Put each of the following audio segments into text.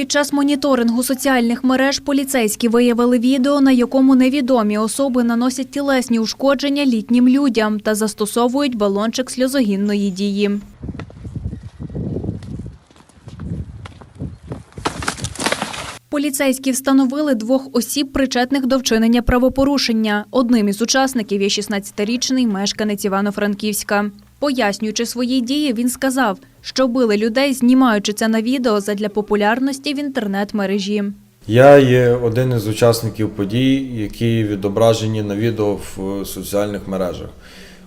Під час моніторингу соціальних мереж поліцейські виявили відео, на якому невідомі особи наносять тілесні ушкодження літнім людям та застосовують балончик сльозогінної дії. Поліцейські встановили двох осіб, причетних до вчинення правопорушення. Одним із учасників є 16-річний мешканець Івано-Франківська. Пояснюючи свої дії, він сказав, що били людей, знімаючи це на відео задля популярності в інтернет-мережі. Я є один із учасників подій, які відображені на відео в соціальних мережах.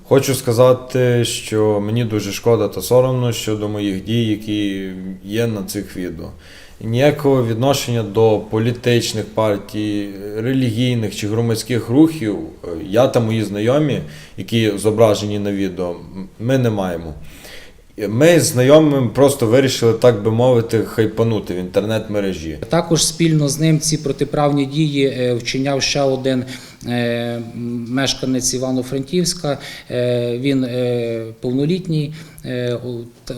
Хочу сказати, що мені дуже шкода та соромно щодо моїх дій, які є на цих відео. Ніякого відношення до політичних партій, релігійних чи громадських рухів е, я та мої знайомі, які зображені на відео, ми не маємо. Ми з знайомим просто вирішили, так би мовити, хайпанути в інтернет-мережі. Також спільно з ним ці протиправні дії е, вчиняв ще один е, мешканець Івано-Франківська. Е, Він е, повнолітній е,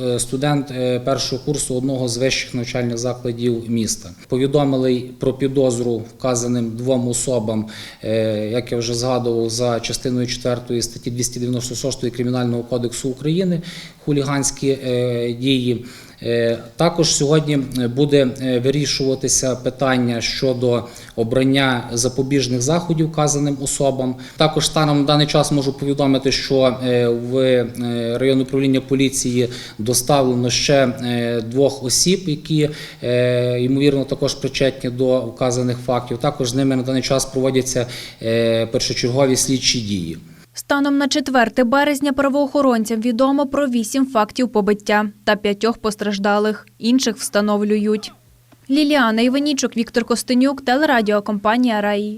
е, студент е, першого курсу одного з вищих навчальних закладів міста. Повідомили про підозру вказаним двом особам, е, як я вже згадував, за частиною 4 статті 296 Кримінального кодексу України хуліганські е, дії. Е, Також сьогодні буде е, вирішуватися питання щодо обрання запобіжних заходів вказаним особам. Також станом на даний час можу повідомити, що е, в е, районне управління поліції доставлено ще е, двох осіб, які е, ймовірно також причетні до вказаних фактів. Також з ними на даний час проводяться е, першочергові слідчі дії. Станом на 4 березня правоохоронцям відомо про 8 фактів побиття та п'ятьох постраждалих. Інших встановлюють. Ліліана Іванічук, Віктор Костенюк, телерадіокомпанія Раї.